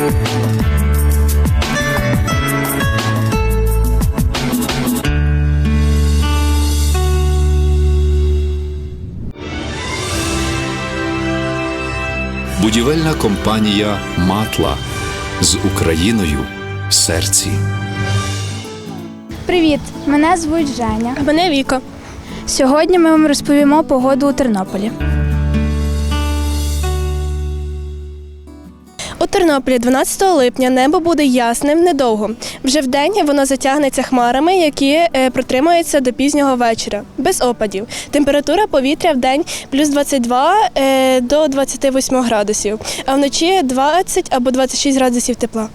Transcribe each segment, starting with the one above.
Будівельна компанія Матла з Україною в серці. Привіт! Мене звуть Женя. А мене Віка. Сьогодні ми вам розповімо погоду у Тернополі. Тернополі 12 липня небо буде ясним недовго. Вже вдень воно затягнеться хмарами, які е, протримаються до пізнього вечора, без опадів. Температура повітря в день плюс 22 е, до 28 градусів, а вночі 20 або 26 градусів тепла.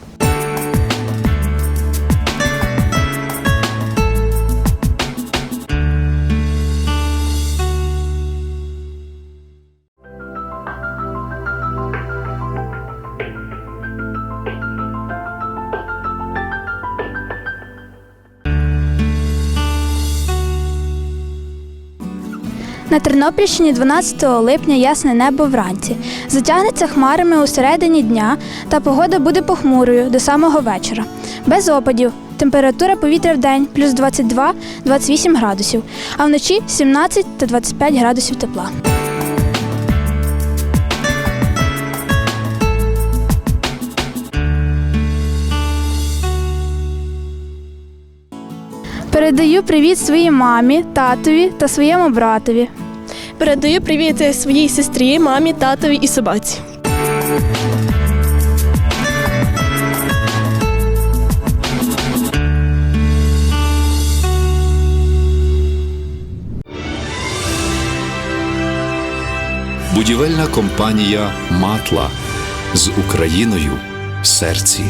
На Тернопільщині 12 липня ясне небо вранці. Затягнеться хмарами у середині дня, та погода буде похмурою до самого вечора. Без опадів. Температура повітря в день плюс 22-28 градусів, а вночі 17 та 25 градусів тепла. Передаю привіт своїй мамі, татові та своєму братові. Передаю привіт своїй сестрі, мамі, татові і собаці. Будівельна компанія Матла з Україною в серці.